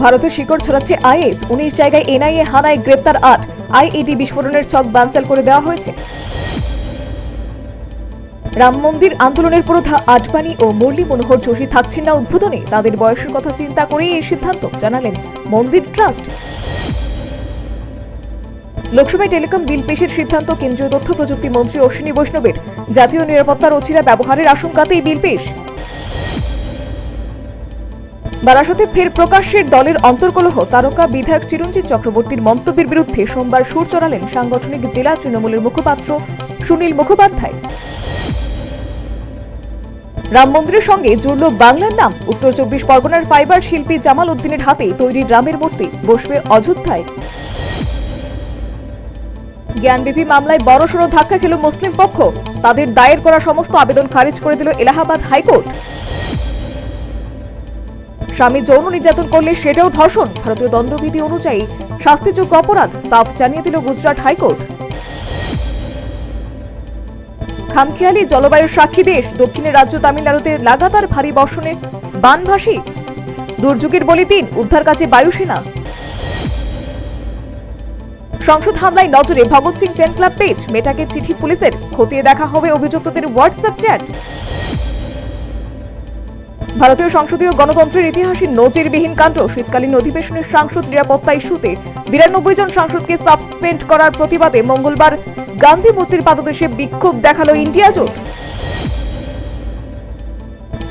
ভারতে শিকড় ছড়াচ্ছে আইএস। উনিশ জায়গায় এনআইএ হানায় গ্রেপ্তার আট। আইইডি বিস্ফোরণের ছক বানচাল করে দেওয়া হয়েছে। রাম মন্দির আন্দোলনের পুরোধা আটবাণী ও মুরলী মনোহর যোশী থাকছেন না উদ্বোধনে। তাদের বয়সের কথা চিন্তা করেই এই সিদ্ধান্ত, জানালেন মন্দির ট্রাস্ট। লোকসভায় টেলিকম বিল পেশের সিদ্ধান্ত, কেন্দ্রীয় তথ্য প্রযুক্তি মন্ত্রী অশ্বিনী বৈষ্ণবের। জাতীয় নিরাপত্তার অছিলা ব্যবহারের আশঙ্কাতেই বিল পেশ। বারাসতে ফের প্রকাশ্যের দলের অন্তর্কলহ, তারকা বিধায়ক চিরঞ্জিত চক্রবর্তীর মন্তব্যের বিরুদ্ধে সোমবার সুর চড়ালেন সাংগঠনিক জেলা তৃণমূলের মুখপাত্র সুনীল মুখোপাধ্যায়। রাম মন্দিরের সঙ্গে জুড়ল বাংলার নাম, উত্তর চব্বিশ পরগনার ফাইবার শিল্পী জামাল উদ্দিনের হাতে তৈরি রামের মূর্তি, বসবে অযোধ্যায়। জ্ঞানবিপি মামলায় বড়সড় ধাক্কা খেল মুসলিম পক্ষ। তাদের দায়ের করা সমস্ত আবেদন খারিজ করে দিল এলাহাবাদ হাইকোর্ট। স্বামী যৌন নির্যাতন করলে সেটাও ধর্ষণ। ভারতীয় দণ্ডবিধি অনুযায়ী শাস্তিযোগ্য অপরাধ সাফ জানিয়ে দিল গুজরাট হাইকোর্ট। খামখেয়ালি জলবায়ুর সাক্ষী দেশ, দক্ষিণের রাজ্য তামিলনাড়ুতে লাগাতার ভারী বর্ষণে বানভাসী। দুর্যোগের বলি তিন উদ্ধার কাজে বায়ুসেনা। সংসদ হামলায় নজরে Bhagat Singh fan club page, মেটাকে চিঠি পুলিশের, খতিয়ে দেখা হবে অভিযুক্তদের হোয়াটসঅ্যাপ চ্যাট। ভারতীয় সংসদীয় গণতন্ত্রের ইতিহাসে নজিরবিহীন কাণ্ড, শীতকালীন অধিবেশনের সাংসদ নিরাপত্তা ইস্যুতে বিরানব্বই জন সাংসদকে সাসপেন্ড করার প্রতিবাদে মঙ্গলবার গান্ধী মূর্তির পাদদেশে বিক্ষোভ দেখাল ইন্ডিয়া জোট।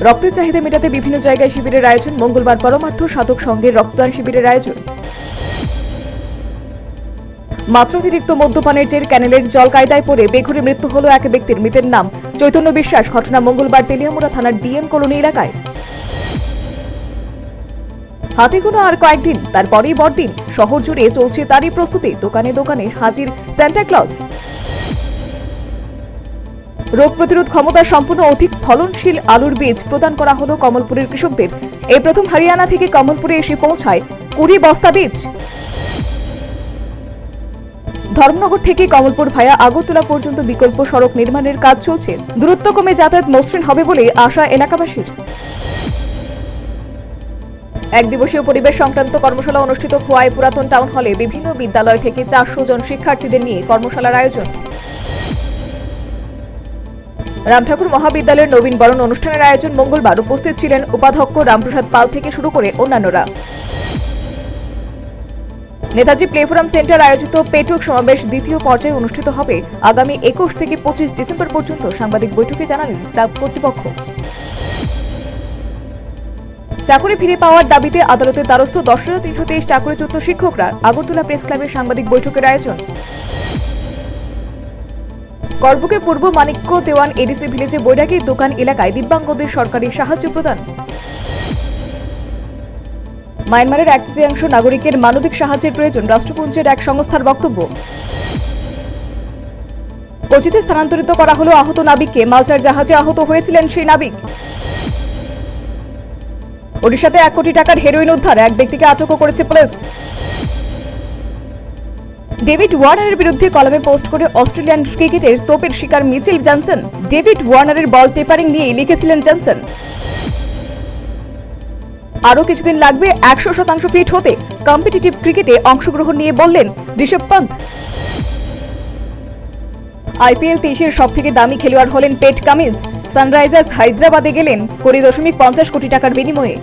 রক্তের চাহিদা মেটাতে বিভিন্ন জায়গায় শিবিরের আয়োজন, মঙ্গলবার পরমার্থ সাধক সংঘের রক্তদান শিবিরের আয়োজন। মাত্রাতিরিক্ত মদ্যপানের জের ক্যানেলের জল কায়দায় পড়ে বেঘরে মৃত্যু হলো এক ব্যক্তির মৃতের নাম। চৈতন্য বিশ্বাস, ঘটনা মঙ্গলবার তেলিয়ামুড়া থানার ডিএম কলোনি এলাকায়। হাতে আর কয়েকদিন, তারপরেই বড়দিন। শহর জুড়ে চলছে তারই প্রস্তুতি, দোকানে দোকানে হাজির স্যান্টা ক্লজ রোগ প্রতিরোধ ক্ষমতা সম্পূর্ণ অধিক ফলনশীল আলুর বীজ প্রদান করা হলো কমলপুরের কৃষকদের। এই প্রথম হরিয়ানা থেকে কমলপুরে এসে পৌঁছায় কুড়ি বস্তা বীজ। ধর্মনগর থেকে কমলপুর ভায়া আগরতলা পর্যন্ত বিকল্প সড়ক নির্মাণের কাজ চলছে। দূরত্ব কমে যাতায়াত মসৃণ হবে বলে আশা এলাকাবাসীর। এক দিবসীয় পরিবেশ সংক্রান্ত কর্মশালা অনুষ্ঠিত খোয়াই পুরাতন টাউন হলে বিভিন্ন বিদ্যালয় থেকে চারশো জন শিক্ষার্থীদের নিয়ে কর্মশালার আয়োজন। রামঠাকুর মহাবিদ্যালয়ের নবীন বরণ অনুষ্ঠানের আয়োজন মঙ্গলবার। উপস্থিত ছিলেন উপাধ্যক্ষ রামপ্রসাদ পাল থেকে শুরু করে অন্যান্যরা। নেতাজি প্লেফোরাম সেন্টার আয়োজিত পেটুক সমাবেশ দ্বিতীয় পর্যায়ে অনুষ্ঠিত হবে। আগামী একুশ থেকে পঁচিশ ডিসেম্বর পর্যন্ত সাংবাদিক বৈঠকে জানালেন ক্লাব কর্তৃপক্ষ। চাকরি ফিরে পাওয়ার দাবিতে আদালতের দ্বারস্থ দশ হাজার তিনশো তেইশ চাকরিচ্যুত শিক্ষকরা আগরতলা প্রেস ক্লাবের সাংবাদিক বৈঠকের আয়োজন। করবুকে পূর্ব মানিক্য দেওয়ান এডিসি ভিলেজে বৈরাগী দোকান এলাকায় দিব্যাঙ্গদের সরকারি সাহায্য প্রদান। মায়ানমারের এক তৃতীয়াংশ নাগরিকের মানবিক সাহায্যের প্রয়োজন রাষ্ট্রপুঞ্জের এক সংস্থার বক্তব্য। কোচিতে স্থানান্তরিত করা হলো আহত নাবিককে। মাল্টার জাহাজে আহত হয়েছিলেন সেই নাবিক। ওড়িশাতে এক কোটি টাকার হেরোইন উদ্ধার। এক ব্যক্তিকে আটকও করেছে পুলিশ। ডেভিড ওয়ার্নারের বিরুদ্ধে কলমে পোস্ট করে অস্ট্রেলিয়ান ক্রিকেটের তোপের শিকার মিচেল জনসন। ডেভিড ওয়ার্নারের বল টেপারিং নিয়ে লিখেছিলেন জনসন। আরও কিছুদিন লাগবে একশো শতাংশ ফিট হতে। কম্পিটিটিভ ক্রিকেটে অংশগ্রহণ নিয়ে বললেন ঋষভ পন্থ। আইপিএল তেইশের সব থেকে দামি খেলোয়াড় হলেন পেট কামিন্স। সানরাইজার্স হায়দ্রাবাদে গেলেন কুড়ি দশমিক পঞ্চাশ কোটি টাকার বিনিময়ে।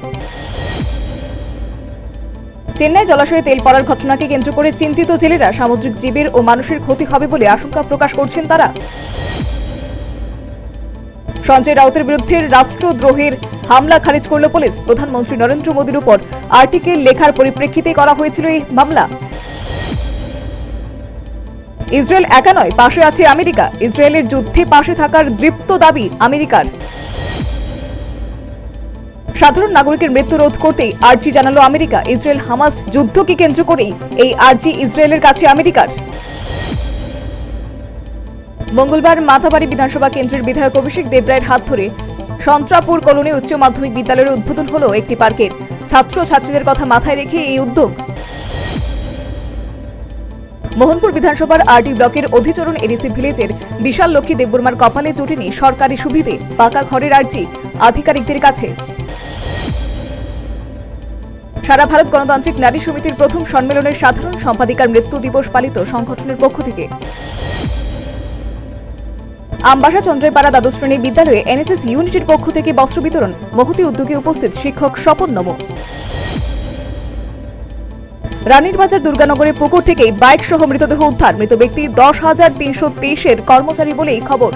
চেন্নাই জলাশয়ে তেল পড়ার ঘটনাকে কেন্দ্র করে চিন্তিত জেলেরা সামুদ্রিক জীবের ও মানুষের ক্ষতি হবে বলে আশঙ্কা প্রকাশ করছেন তারা। সঞ্জয় রাউতের বিরুদ্ধে রাষ্ট্রদ্রোহের হামলা খারিজ করল পুলিশ। প্রধানমন্ত্রী নরেন্দ্র মোদীর উপর আর্টিকেল লেখার পরিপ্রেক্ষিতে করা হয়েছিল এই মামলা। ইসরায়েল একা নয়, পাশে আছে আমেরিকা। ইসরায়েলের যুদ্ধে পাশে থাকার দৃপ্ত দাবি আমেরিকার। সাধারণ নাগরিকের মৃত্যু রোধ করতেই আর্জি জানালো আমেরিকা। ইসরায়েল হামাস যুদ্ধকে কেন্দ্র করেই এই আর্জি ইসরায়েলের কাছে আমেরিকার। মঙ্গলবার মাথাবাড়ি বিধানসভা কেন্দ্রের বিধায়ক অভিষেক দেবরায়ের হাত ধরে সন্ত্রাপুর কলোনি উচ্চ মাধ্যমিক বিদ্যালয়ের উদ্বোধন হলো একটি পার্কের। ছাত্র ছাত্রীদের কথা মাথায় রেখে এই উদ্যোগ। মোহনপুর বিধানসভার আরডি ব্লকের অধিচরণ এডিসি ভিলেজের বিশাল লক্ষ্মী দেববর্মার কপালে জোটেনি সরকারি সুবিধে, পাকা ঘরের আর্জি, আধিকারিকদের কাছে। সারা ভারত গণতান্ত্রিক নারী সমিতির প্রথম সম্মেলনের সাধারণ সম্পাদিকার মৃত্যু দিবস পালিত সংগঠনের পক্ষ থেকে। আমবাসা চন্দ্রপাড়া দ্বাদশ শ্রেণি বিদ্যালয়ে এনএসএস ইউনিটের পক্ষ থেকে বস্ত্র বিতরণ, মহতি উদ্যোগে উপস্থিত শিক্ষক স্বপন নম। রানীর বাজার দুর্গানগরে পুকুর থেকেই বাইক সহ মৃতদেহ উদ্ধার, মৃত ব্যক্তি দশ হাজার তিনশো তেইশের কর্মচারী বলেই খবর।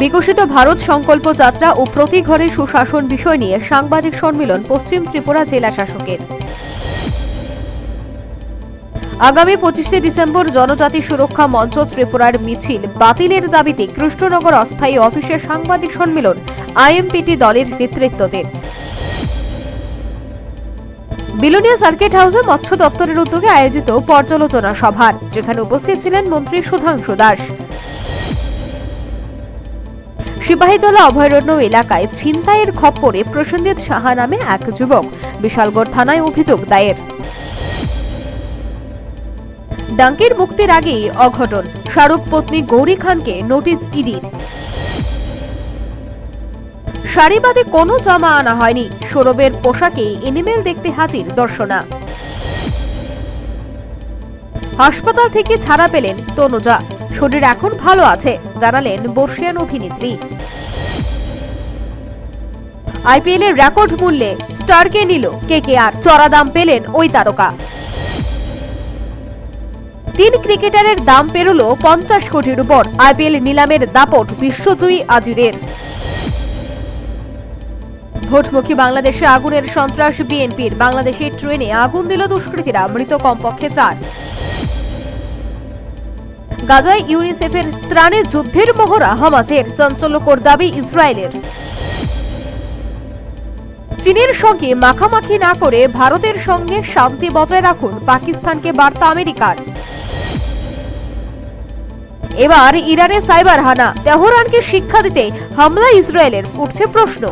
বিকশিত ভারত সংকল্প যাত্রা ও প্রতি ঘরে সুশাসন বিষয় নিয়ে সাংবাদিক সম্মেলন পশ্চিম ত্রিপুরা জেলা শাসকের। আগামী পঁচিশে ডিসেম্বর জনজাতি সুরক্ষা মঞ্চ ত্রিপুরার মিছিল। বাতিলের দাবিতে কৃষ্ণনগর অস্থায়ী অফিসে সাংবাদিক সম্মেলন, আইএমপিটি দলের নেতৃত্বতে। বিলোনিয়া সার্কিট হাউসে মৎস্য দপ্তরের উদ্যোগে আয়োজিত পর্যালোচনা সভার যেখানে উপস্থিত ছিলেন মন্ত্রী সুধাংশু দাস। সিপাহীজলা অভয়ারণ্য এলাকায় ছিনতাইয়ের খপ্পরে প্রসেনজিৎ সাহা নামে এক যুবক, বিশালগড় থানায় অভিযোগ দায়ের। ডাঙ্কির মুক্তির আগেই অঘটন। শাহরুখ পত্নী গৌরী খানকে নোটিশ ইডির সারিবাদে কোনো জমা আনা হয়নি। সৌরভের পোশাকে এনিমেল দেখতে হাজির দর্শনা। হাসপাতাল থেকে ছাড়া পেলেন তনুজা। শরীর এখন ভালো আছে, জানালেন বর্ষিয়ান অভিনেত্রী। আইপিএল এর রেকর্ড মূল্যে স্টারকে নিল কে কে আর। চড়া দাম পেলেন ওই তারকা। তিন ক্রিকেটারের দাম পেরোলো পঞ্চাশ কোটির উপর। আইপিএল নিলামের দাপট বিশ্বজয়ী আজিদের। ভোটমুখী বাংলাদেশে আগুনের সন্ত্রাস বিএনপির। বাংলাদেশের ট্রেনে আগুন দিল দুষ্কৃতীরা, মৃত কমপক্ষে চার। গাজায় ইউনিসেফের ত্রাণে যুদ্ধের মহড়া হামাসের, চাঞ্চল্যকর দাবি ইসরায়েলের। চীনের সঙ্গে মাখামাখি না করে ভারতের সঙ্গে শান্তি বজায় রাখুন পাকিস্তানকে বার্তা আমেরিকার। এবার ইরানের সাইবার হানা, তেহরানকে শিক্ষা দিতে হামলা ইসরায়েলের, উঠছে প্রশ্ন।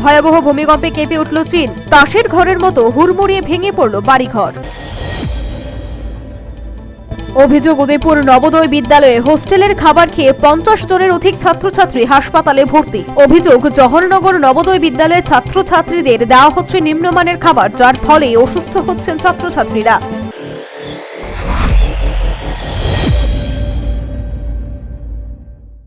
ভয়াবহ ভূমিকম্পে কেঁপে উঠল চীন, তাসের ঘরের মতো হুড়মুড়িয়ে ভেঙে পড়ল বাড়িঘর। অভিযোগ, উদয়পুর নবোদয় বিদ্যালয়ে হোস্টেলের খাবার খেয়ে পঞ্চাশ জনের অধিক ছাত্রছাত্রী হাসপাতালে ভর্তি। অভিযোগ, জহরনগর নবোদয় বিদ্যালয়ের ছাত্রছাত্রীদের দেওয়া হচ্ছে নিম্নমানের খাবার, যার ফলে অসুস্থ হচ্ছেন ছাত্রছাত্রীরা।